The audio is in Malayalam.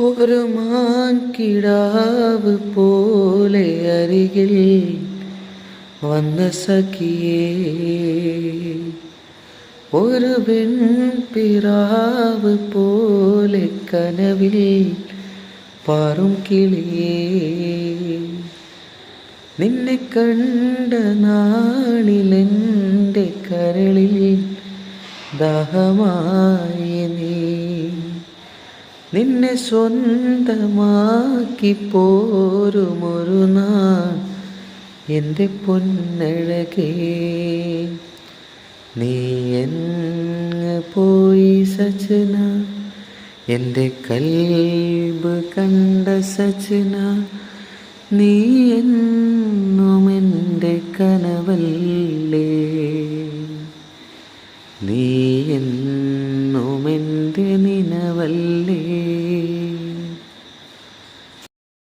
ഒരു മാൻ കിടാവ് പോലെ അരികിൽ വന്ന സഖിയേ. ഒരു വെൺപിറാവ് പോലെ കനവിൽ പാറും കിളിയേ. നിന്നെ കണ്ട നാളിലെന്റെ കരളിൽ ദഹമായി നീ നിന്നെ സ്വന്തമാക്കി പോരുമൊരു നാൾ എന്റെ പൊന്നഴകേ. നീ എന്ന് പോയി സജന? എന്റെ കൽബ് കണ്ട സജന. നീ എന്നും എന്റെ കനവല്ലേ? നീ എന്നും വല്ലേ